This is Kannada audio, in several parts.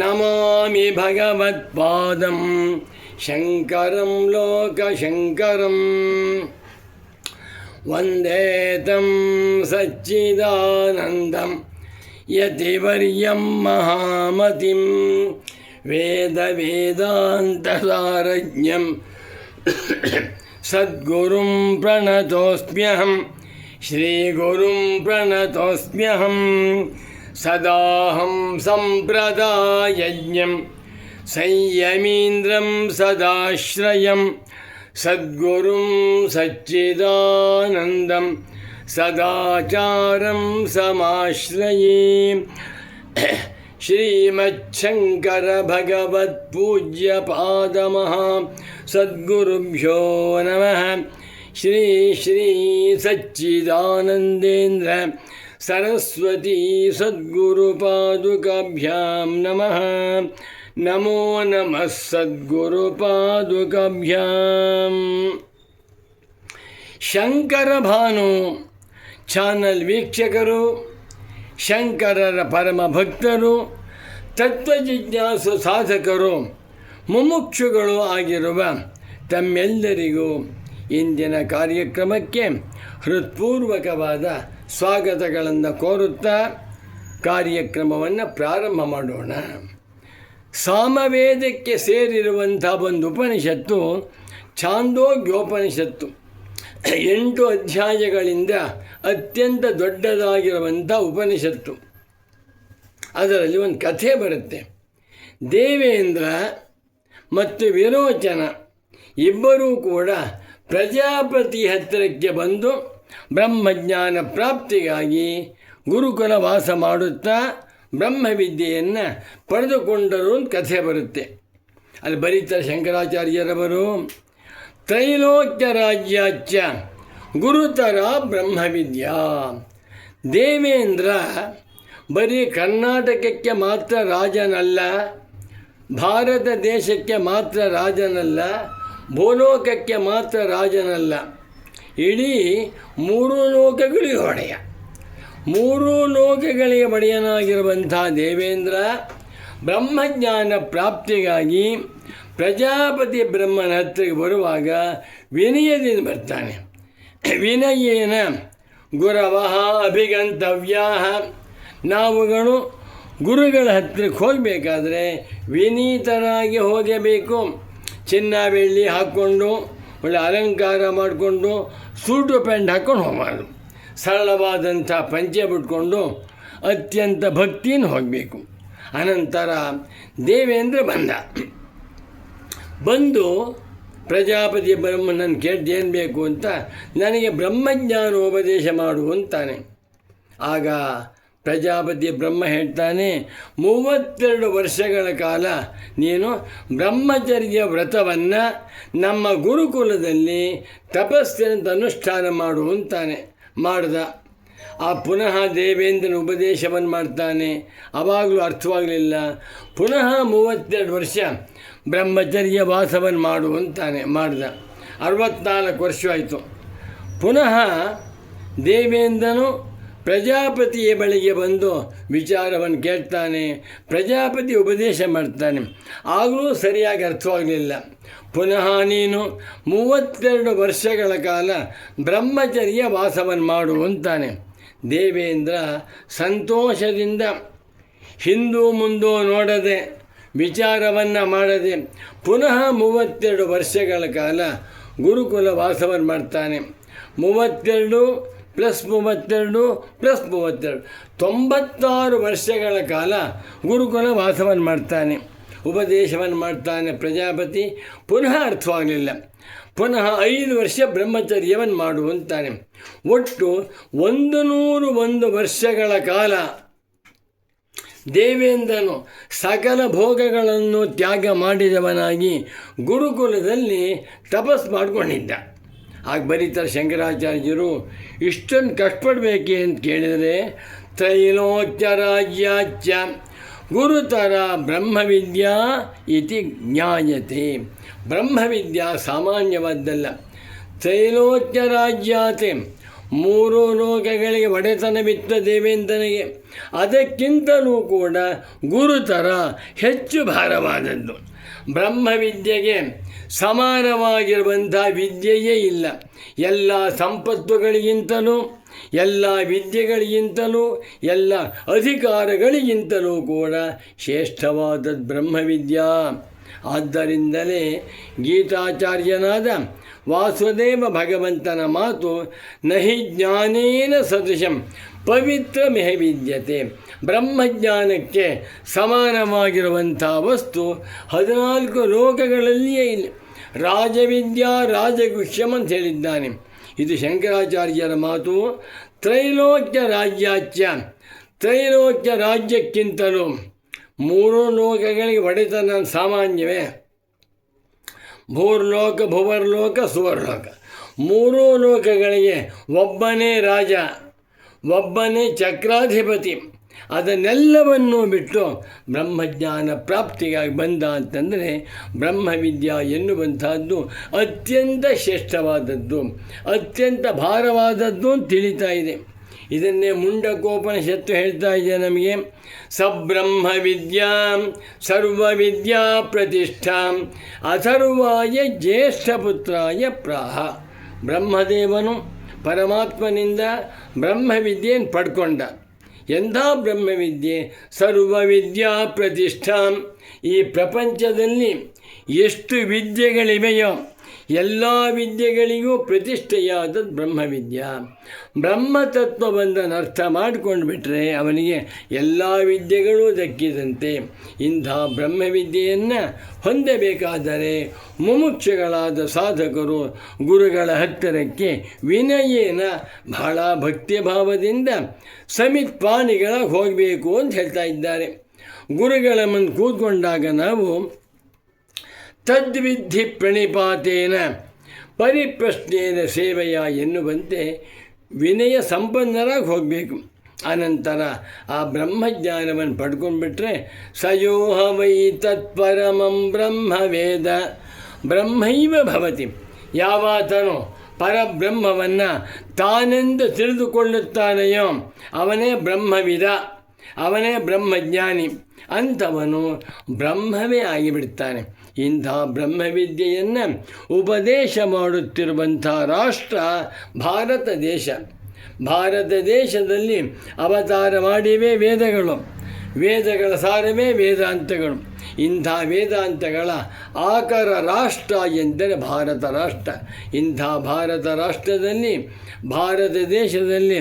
नमामि भगवत्पादं शङ्करं लोकशङ्करम् वन्दे तं सच्चिदानन्दं यतिवर्यं महामतिं वेदवेदान्तसारज्ञं सद्गुरुं प्रणतोऽस्म्यहं श्रीगुरुं प्रणतोऽस्म्यहम् सदाहं सम्प्रदायज्ञं संयमीन्द्रं सदाश्रयं सद्गुरुं सच्चिदानन्दं सदाचारं समाश्रये श्रीमच्छङ्करभगवत्पूज्यपादमः सद्गुरुभ्यो नमः श्री श्री सच्चिदानन्देन्द्र ಸರಸ್ವತೀ ಸದ್ಗುರುಪಾದುಕಾಭ್ಯಾಂ ನಮಃ ನಮೋ ನಮಃ ಸದ್ಗುರುಪಾದುಕಾಭ್ಯಾಂ ಶಂಕರ ಭಾನು ಚಾನಲ್ ವೀಕ್ಷಕರು ಶಂಕರರ ಪರಮ ಭಕ್ತರು ತತ್ವಜಿಜ್ಞಾಸು ಸಾಧಕರು ಮುಮುಕ್ಷುಗಳು ಆಗಿರುವ ತಮ್ಮೆಲ್ಲರಿಗೂ ಇಂದಿನ ಕಾರ್ಯಕ್ರಮಕ್ಕೆ ಹೃತ್ಪೂರ್ವಕವಾದ ಸ್ವಾಗತಗಳನ್ನು ಕೋರುತ್ತಾ ಕಾರ್ಯಕ್ರಮವನ್ನು ಪ್ರಾರಂಭ ಮಾಡೋಣ. ಸಾಮವೇದಕ್ಕೆ ಸೇರಿರುವಂಥ ಒಂದು ಉಪನಿಷತ್ತು, ಛಾಂದೋಗ್ಯೋಪನಿಷತ್ತು. ಎಂಟು ಅಧ್ಯಾಯಗಳಿಂದ ಅತ್ಯಂತ ದೊಡ್ಡದಾಗಿರುವಂಥ ಉಪನಿಷತ್ತು. ಅದರಲ್ಲಿ ಒಂದು ಕಥೆ ಬರುತ್ತೆ. ದೇವೇಂದ್ರ ಮತ್ತು ವಿರೋಚನ ಇಬ್ಬರೂ ಕೂಡ ಪ್ರಜಾಪತಿ ಹತ್ತಿರಕ್ಕೆ ಬಂದು ಬ್ರಹ್ಮಜ್ಞಾನ ಪ್ರಾಪ್ತಿಗಾಗಿ ಗುರುಕುಲ ವಾಸ ಮಾಡುತ್ತಾ ಬ್ರಹ್ಮವಿದ್ಯೆಯನ್ನು ಪಡೆದುಕೊಂಡರು ಅಂತ ಕಥೆ ಬರುತ್ತೆ. ಅಲ್ಲಿ ಬರೀತಾರೆ ಶಂಕರಾಚಾರ್ಯರವರು, ತ್ರೈಲೋಕ್ಯ ರಾಜ್ಯಾಚ ಗುರುತರ ಬ್ರಹ್ಮವಿದ್ಯಾ. ದೇವೇಂದ್ರ ಬರೀ ಕರ್ನಾಟಕಕ್ಕೆ ಮಾತ್ರ ರಾಜನಲ್ಲ, ಭಾರತ ದೇಶಕ್ಕೆ ಮಾತ್ರ ರಾಜನಲ್ಲ, ಭೂಲೋಕಕ್ಕೆ ಮಾತ್ರ ರಾಜನಲ್ಲ. ಇಡೀ ಮೂರು ಲೋಕಗಳಿಗೆ ಒಡೆಯ ಮೂರು ಲೋಕಗಳಿಗೆ ಒಡೆಯನಾಗಿರುವಂಥ ದೇವೇಂದ್ರ ಬ್ರಹ್ಮಜ್ಞಾನ ಪ್ರಾಪ್ತಿಗಾಗಿ ಪ್ರಜಾಪತಿ ಬ್ರಹ್ಮನ ಹತ್ತಿರಕ್ಕೆ ಬರುವಾಗ ವಿನಯದಿಂದ ಬರ್ತಾನೆ. ವಿನಯೇನ ಗುರವಹ ಅಭಿಗಂತವ್ಯ ನಾವುಗಳು ಗುರುಗಳ ಹತ್ತಿರಕ್ಕೆ ಹೋಗಬೇಕಾದ್ರೆ ವಿನೀತನಾಗಿ ಹೋಗಬೇಕು. ಚಿನ್ನ, ಬೆಳ್ಳಿ ಹಾಕ್ಕೊಂಡು ಒಳ್ಳೆ ಅಲಂಕಾರ ಮಾಡಿಕೊಂಡು ಸೂಟು ಪ್ಯಾಂಟ್ ಹಾಕ್ಕೊಂಡು ಹೋಗಬಾರ್ದು ಸರಳವಾದಂಥ ಪಂಚೆ ಬಿಟ್ಕೊಂಡು ಅತ್ಯಂತ ಭಕ್ತಿಯನ್ನು ಹೋಗಬೇಕು. ಅನಂತರ ದೇವೇಂದ್ರ ಬಂದ. ಬಂದು ಪ್ರಜಾಪತಿ ಬ್ರಹ್ಮನನ್ನು ಕೇಳ್ದು ಏನು ಬೇಕು ಅಂತ ನನಗೆ ಬ್ರಹ್ಮಜ್ಞಾನೋಪದೇಶ ಮಾಡು ಅಂತಾನೆ. ಆಗ ಪ್ರಜಾಪತಿ ಬ್ರಹ್ಮ ಹೇಳ್ತಾನೆ, ಮೂವತ್ತೆರಡು ವರ್ಷಗಳ ಕಾಲ ನೀನು ಬ್ರಹ್ಮಚರ್ಯ ವ್ರತವನ್ನು ನಮ್ಮ ಗುರುಕುಲದಲ್ಲಿ ತಪಸ್ಸಿನಂತ ಅನುಷ್ಠಾನ ಮಾಡುವಂತಾನೆ ಮಾಡ್ದ. ಆ ಪುನಃ ದೇವೇಂದ್ರನ ಉಪದೇಶವನ್ನು ಮಾಡ್ತಾನೆ, ಅವಾಗಲೂ ಅರ್ಥವಾಗಲಿಲ್ಲ. ಪುನಃ ಮೂವತ್ತೆರಡು ವರ್ಷ ಬ್ರಹ್ಮಚರ್ಯ ವಾಸವನ್ನು ಮಾಡುವಂತಾನೆ ಮಾಡ್ದ. ಅರವತ್ನಾಲ್ಕು ವರ್ಷವಾಯಿತು ಪುನಃ ದೇವೇಂದ್ರನು ಪ್ರಜಾಪತಿಯ ಬಳಿಗೆ ಬಂದು ವಿಚಾರವನ್ನು ಕೇಳ್ತಾನೆ. ಪ್ರಜಾಪತಿ ಉಪದೇಶ ಮಾಡ್ತಾನೆ. ಆಗಲೂ ಸರಿಯಾಗಿ ಅರ್ಥವಾಗಲಿಲ್ಲ. ಪುನಃ ನೀನು ಮೂವತ್ತೆರಡು ವರ್ಷಗಳ ಕಾಲ ಬ್ರಹ್ಮಚರ್ಯ ವಾಸವನ್ನು ಮಾಡು ಅಂತಾನೆ. ದೇವೇಂದ್ರ ಸಂತೋಷದಿಂದ ಹಿಂದೂ ಮುಂದೂ ನೋಡದೆ ವಿಚಾರವನ್ನು ಮಾಡದೆ ಪುನಃ ಮೂವತ್ತೆರಡು ವರ್ಷಗಳ ಕಾಲ ಗುರುಕುಲ ವಾಸವನ್ನು ಮಾಡ್ತಾನೆ. ಮೂವತ್ತೆರಡು ಪ್ಲಸ್ ಮೂವತ್ತೆರಡು ಪ್ಲಸ್ ಮೂವತ್ತೆರಡು. ತೊಂಬತ್ತಾರು ವರ್ಷಗಳ ಕಾಲ ಗುರುಕುಲ ವಾಸವನ್ನು ಮಾಡ್ತಾನೆ ಉಪದೇಶವನ್ನು ಮಾಡ್ತಾನೆ ಪ್ರಜಾಪತಿ, ಪುನಃ ಅರ್ಥವಾಗಲಿಲ್ಲ. ಪುನಃ ಐದು ವರ್ಷ ಬ್ರಹ್ಮಚರ್ಯವನ್ನು ಮಾಡುವಂತಾನೆ. ಒಟ್ಟು ಒಂದು ನೂರು ಒಂದು ವರ್ಷಗಳ ಕಾಲ ದೇವೇಂದ್ರನು ಸಕಲ ಭೋಗಗಳನ್ನು ತ್ಯಾಗ ಮಾಡಿದವನಾಗಿ ಗುರುಕುಲದಲ್ಲಿ ತಪಸ್ ಮಾಡಿಕೊಂಡಿದ್ದ. ಆಗ ಬರೀತಾರೆ ಶಂಕರಾಚಾರ್ಯರು ಇಷ್ಟೊಂದು ಕಷ್ಟಪಡಬೇಕೆ ಅಂತ ಕೇಳಿದರೆ ತ್ರೈಲೋಕ್ಯರಾಜ್ಯಾಚ್ಯ ಗುರುತರ ಬ್ರಹ್ಮವಿದ್ಯಾ ಇತಿ ಜ್ಞಾಯತೆ. ಬ್ರಹ್ಮವಿದ್ಯಾ ಸಾಮಾನ್ಯವಾದ್ದಲ್ಲ. ತ್ರೈಲೋಕ್ಯ ರಾಜ್ಯಾತೆ ಮೂರು ಲೋಕಗಳಿಗೆ ಒಡೆತನವಿತ್ತ ದೇವೇಂದ್ರನಿಗೆ. ಅದಕ್ಕಿಂತಲೂ ಕೂಡ ಗುರುತರ ಹೆಚ್ಚು ಭಾರವಾದದ್ದು. ಬ್ರಹ್ಮವಿದ್ಯೆಗೆ ಸಮಾನವಾಗಿರುವಂಥ ವಿದ್ಯೆಯೇ ಇಲ್ಲ. ಎಲ್ಲ ಸಂಪತ್ತುಗಳಿಗಿಂತಲೂ, ಎಲ್ಲ ವಿದ್ಯೆಗಳಿಗಿಂತಲೂ, ಎಲ್ಲ ಅಧಿಕಾರಗಳಿಗಿಂತಲೂ ಕೂಡ ಶ್ರೇಷ್ಠವಾದದ್ದು ಬ್ರಹ್ಮವಿದ್ಯಾ. ಆದ್ದರಿಂದಲೇ ಗೀತಾಚಾರ್ಯನಾದ ವಾಸುದೇವ ಭಗವಂತನ ಮಾತು, ನಹಿ ಜ್ಞಾನೇನ ಸದೃಶಂ ಪವಿತ್ರ ಮೇಹವಿದ್ಯತೆ ಬ್ರಹ್ಮಜ್ಞಾನಕ್ಕೆ ಸಮಾನವಾಗಿರುವಂಥ ವಸ್ತು ಹದಿನಾಲ್ಕು ಲೋಕಗಳಲ್ಲಿಯೇ ಇಲ್ಲ. ರಾಜವಿದ್ಯಾ, ರಾಜಗುಹ್ಯಂ ಅಂತ ಹೇಳಿದ್ದಾನೆ. ಇದು ಶಂಕರಾಚಾರ್ಯರ ಮಾತು. ತ್ರೈಲೋಕ್ಯ ರಾಜ್ಯಾಚ್ಯ. ತ್ರೈಲೋಕ್ಯ ರಾಜ್ಯಕ್ಕಿಂತಲೂ ಮೂರು ಲೋಕಗಳಿಗೆ ಒಡೆತನ ಸಾಮಾನ್ಯವೇ. ಭೂರ್ಲೋಕ, ಭುವರ್ಲೋಕ, ಸುವರ್ಲೋಕ. ಮೂರೂ ಲೋಕಗಳಿಗೆ ಒಬ್ಬನೇ ರಾಜ. ಒಬ್ಬನೇ ಚಕ್ರಾಧಿಪತಿ. ಅದನ್ನೆಲ್ಲವನ್ನು ಬಿಟ್ಟು ಬ್ರಹ್ಮಜ್ಞಾನ ಪ್ರಾಪ್ತಿಗಾಗಿ ಬಂದ ಅಂತಂದರೆ ಬ್ರಹ್ಮವಿದ್ಯಾ ಎನ್ನುವಂಥದ್ದು ಅತ್ಯಂತ ಶ್ರೇಷ್ಠವಾದದ್ದು, ಅತ್ಯಂತ ಭಾರವಾದದ್ದು ಅಂತ ತಿಳಿತಾ ಇದೆ. ಇದನ್ನೇ ಮುಂಡಕೋಪನಿಷತ್ತು ಹೇಳ್ತಾ ಇದೆ ನಮಗೆ. ಸಬ್ರಹ್ಮ ವಿದ್ಯಾ ಸರ್ವವಿದ್ಯಾ ಪ್ರತಿಷ್ಠಾ ಅಥರ್ವಾಯ ಜ್ಯೇಷ್ಠಪುತ್ರಾಯ ಪ್ರಾಹ. ಬ್ರಹ್ಮದೇವನು ಪರಮಾತ್ಮನಿಂದ ಬ್ರಹ್ಮವಿದ್ಯೆಯನ್ನು ಪಡ್ಕೊಂಡ. ಎಂಥ ಬ್ರಹ್ಮವಿದ್ಯೆ? ಸರ್ವವಿದ್ಯಾ ಪ್ರತಿಷ್ಠಾ. ಈ ಪ್ರಪಂಚದಲ್ಲಿ ಎಷ್ಟು ವಿದ್ಯೆಗಳಿವೆಯೋ ಎಲ್ಲ ವಿದ್ಯೆಗಳಿಗೂ ಪ್ರತಿಷ್ಠೆಯಾದದ್ದು ಬ್ರಹ್ಮವಿದ್ಯಾ. ಬ್ರಹ್ಮತತ್ವವನ್ನು ಅರ್ಥ ಮಾಡಿಕೊಂಡು ಬಿಟ್ಟರೆ ಅವನಿಗೆ ಎಲ್ಲ ವಿದ್ಯೆಗಳೂ ದಕ್ಕಿದಂತೆ. ಇಂಥ ಬ್ರಹ್ಮವಿದ್ಯೆಯನ್ನು ಹೊಂದಬೇಕಾದರೆ ಮುಮುಕ್ಷಗಳಾದ ಸಾಧಕರು ಗುರುಗಳ ಹತ್ತಿರಕ್ಕೆ ವಿನಯೇನ ಬಹಳ ಭಕ್ತಿಭಾವದಿಂದ ಸಮಿತ್ಪಾಣಿಗಳಾಗಿ ಹೋಗಬೇಕು ಅಂತ ಹೇಳ್ತಾ ಇದ್ದಾರೆ. ಗುರುಗಳ ಮುಂದೆ ಕೂತ್ಕೊಂಡಾಗ ನಾವು ತದ್ವಿಧಿ ಪ್ರಣಿಪಾತೇನ. ಪರಿಪ್ರಶ್ನೇನ ಸೇವೆಯ ಎನ್ನುವಂತೆ ವಿನಯ ಸಂಪನ್ನರಾಗಿ ಹೋಗಬೇಕು. ಅನಂತರ ಆ ಬ್ರಹ್ಮಜ್ಞಾನವನ್ನು ಪಡ್ಕೊಂಡ್ಬಿಟ್ರೆ ಸಯೋಹ ವೈ ತತ್ಪರಮಂ ಬ್ರಹ್ಮವೇದ. ಬ್ರಹ್ಮೈವ ಭವತಿ. ಯಾವಾತನು ಪರಬ್ರಹ್ಮವನ್ನು ತಾನೆಂದು ತಿಳಿದುಕೊಳ್ಳುತ್ತಾನೆಯೋ ಅವನೇ ಬ್ರಹ್ಮವಿದ, ಅವನೇ ಬ್ರಹ್ಮಜ್ಞಾನಿ. ಅಂಥವನು ಬ್ರಹ್ಮವೇ ಆಗಿಬಿಡ್ತಾನೆ. ಇಂಥ ಬ್ರಹ್ಮವಿದ್ಯೆಯನ್ನು ಉಪದೇಶ ಮಾಡುತ್ತಿರುವಂಥ ರಾಷ್ಟ್ರ ಭಾರತ ದೇಶ. ಭಾರತ ದೇಶದಲ್ಲಿ ಅವತಾರ ಮಾಡಿವೆ ವೇದಗಳು. ವೇದಗಳ ಸಾರವೇ ವೇದಾಂತಗಳು. ಇಂಥ ವೇದಾಂತಗಳ ಆಕರ ರಾಷ್ಟ್ರ ಎಂದರೆ ಭಾರತ ರಾಷ್ಟ್ರ. ಇಂಥ ಭಾರತ ರಾಷ್ಟ್ರದಲ್ಲಿ, ಭಾರತ ದೇಶದಲ್ಲಿ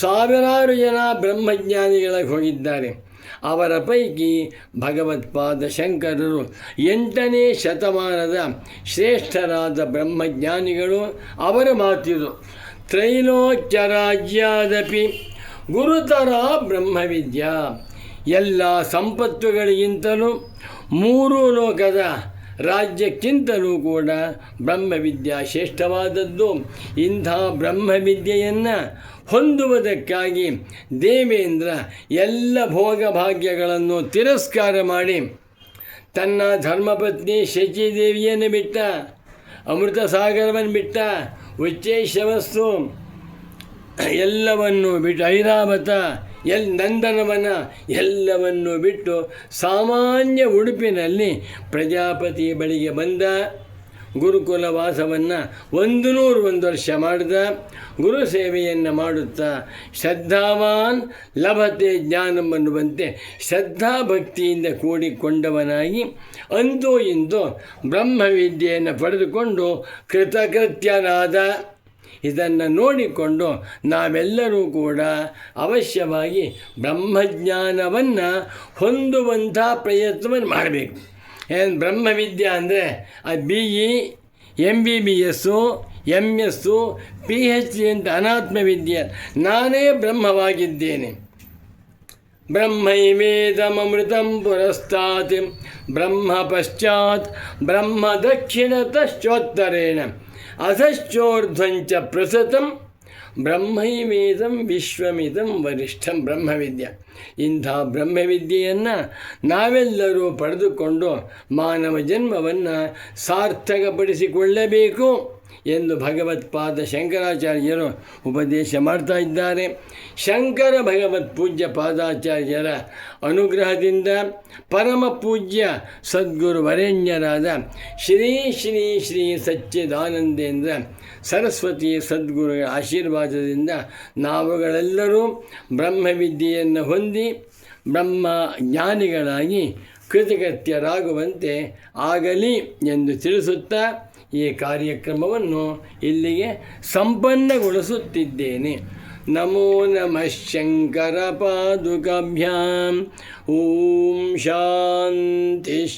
ಸಾವಿರಾರು ಜನ ಬ್ರಹ್ಮಜ್ಞಾನಿಗಳಾಗಿ ಹೋಗಿದ್ದಾರೆ. ಅವರ ಪೈಕಿ ಭಗವತ್ಪಾದ ಶಂಕರರು ಎಂಟನೇ ಶತಮಾನದ ಶ್ರೇಷ್ಠರಾದ ಬ್ರಹ್ಮಜ್ಞಾನಿಗಳು ಅವರ ಮಾತಿದು ತ್ರೈಲೋಕ್ಯರಾಜ್ಯಾದಪಿ ಗುರುತರ ಬ್ರಹ್ಮವಿದ್ಯಾ. ಎಲ್ಲ ಸಂಪತ್ತುಗಳಿಗಿಂತಲೂ ಮೂರು ಲೋಕದ ರಾಜ್ಯಕ್ಕಿಂತಲೂ ಕೂಡ ಬ್ರಹ್ಮವಿದ್ಯಾ ಶ್ರೇಷ್ಠವಾದದ್ದು. ಇಂಥ ಬ್ರಹ್ಮವಿದ್ಯೆಯನ್ನು ಹೊಂದುವುದಕ್ಕಾಗಿ ದೇವೇಂದ್ರ ಎಲ್ಲ ಭೋಗಭಾಗ್ಯಗಳನ್ನು ತಿರಸ್ಕಾರ ಮಾಡಿ ತನ್ನ ಧರ್ಮಪತ್ನಿ ಶಚಿದೇವಿಯನ್ನು ಬಿಟ್ಟ ಅಮೃತ ಸಾಗರವನ್ನು ಬಿಟ್ಟ, ಉಚ್ಚೇಶವಸ್ತು ಎಲ್ಲವನ್ನು ಬಿಟ್ಟು ಐರಾವತ ಎಲ್ ನಂದನವನ ಎಲ್ಲವನ್ನು ಬಿಟ್ಟು ಸಾಮಾನ್ಯ ಉಡುಪಿನಲ್ಲಿ ಪ್ರಜಾಪತಿ ಬಳಿಗೆ ಬಂದ. ಗುರುಕುಲ ವಾಸವನ್ನು ಒಂದು ನೂರು ಒಂದು ವರ್ಷ ಮಾಡಿದ. ಗುರು ಸೇವೆಯನ್ನು ಮಾಡುತ್ತಾ ಶ್ರದ್ಧಾವಾನ್ ಲಭತೆ ಜ್ಞಾನಮನ್ನುವಂತೆ ಶ್ರದ್ಧಾಭಕ್ತಿಯಿಂದ ಕೂಡಿಕೊಂಡವನಾಗಿ ಅಂತೂ ಇಂದು ಬ್ರಹ್ಮವಿದ್ಯೆಯನ್ನು ಪಡೆದುಕೊಂಡು ಕೃತಕೃತ್ಯನಾದ. ಇದನ್ನು ನೋಡಿಕೊಂಡು ನಾವೆಲ್ಲರೂ ಕೂಡ ಅವಶ್ಯವಾಗಿ ಬ್ರಹ್ಮಜ್ಞಾನವನ್ನು ಹೊಂದುವಂಥ ಪ್ರಯತ್ನವನ್ನು ಮಾಡಬೇಕು. ಏನು ಬ್ರಹ್ಮವಿದ್ಯೆ ಅಂದರೆ ಅದು B E M B B S M S P H D ಅಂತ ಅನಾತ್ಮವಿದ್ಯೆ. ನಾನೇ ಬ್ರಹ್ಮವಾಗಿದ್ದೇನೆ. ಪುರಸ್ತಾತ್ ಬ್ರಹ್ಮ ಪಶ್ಚಾತ್ ಬ್ರಹ್ಮ ದಕ್ಷಿಣತಶ್ಚೋತ್ತರೇಣ ಅಧಶ್ಚೋರ್ಧ್ವಂಚ ಪ್ರಸತಂ ಬ್ರಹ್ಮೈವೇದಂ ವಿಶ್ವಮಿದಂ ವರಿಷ್ಠಂ ಬ್ರಹ್ಮವಿದ್ಯ ಇಂಥ ಬ್ರಹ್ಮವಿದ್ಯೆಯನ್ನು ನಾವೆಲ್ಲರೂ ಪಡೆದುಕೊಂಡು ಮಾನವ ಜನ್ಮವನ್ನು ಸಾರ್ಥಕಪಡಿಸಿಕೊಳ್ಳಬೇಕು. ಎಂದು ಭಗವತ್ಪಾದ ಶಂಕರಾಚಾರ್ಯರು ಉಪದೇಶ ಮಾಡ್ತಾ ಇದ್ದಾರೆ. ಶಂಕರ ಭಗವತ್ ಪೂಜ್ಯ ಪಾದಾಚಾರ್ಯರ ಅನುಗ್ರಹದಿಂದ ಪರಮ ಪೂಜ್ಯ ಸದ್ಗುರು ವರೇಣ್ಯರಾದ ಶ್ರೀ ಶ್ರೀ ಶ್ರೀ ಸಚ್ಚಿದಾನಂದೇಂದ್ರ ಸರಸ್ವತಿ ಸದ್ಗುರುಗಳ ಆಶೀರ್ವಾದದಿಂದ ನಾವುಗಳೆಲ್ಲರೂ ಬ್ರಹ್ಮವಿದ್ಯೆಯನ್ನು ಹೊಂದಿ ಬ್ರಹ್ಮ ಜ್ಞಾನಿಗಳಾಗಿ ಕೃತಕೃತ್ಯರಾಗುವಂತೆ ಆಗಲಿ ಎಂದು ತಿಳಿಸುತ್ತಾ ಈ ಕಾರ್ಯಕ್ರಮವನ್ನು ಇಲ್ಲಿಗೆ ಸಂಪನ್ನಗೊಳಿಸುತ್ತಿದ್ದೇನೆ. ನಮೋ ನಮಃ ಶಂಕರ ಪಾದುಕಾಭ್ಯಾಂ ಓಂ ಶಾಂತಿ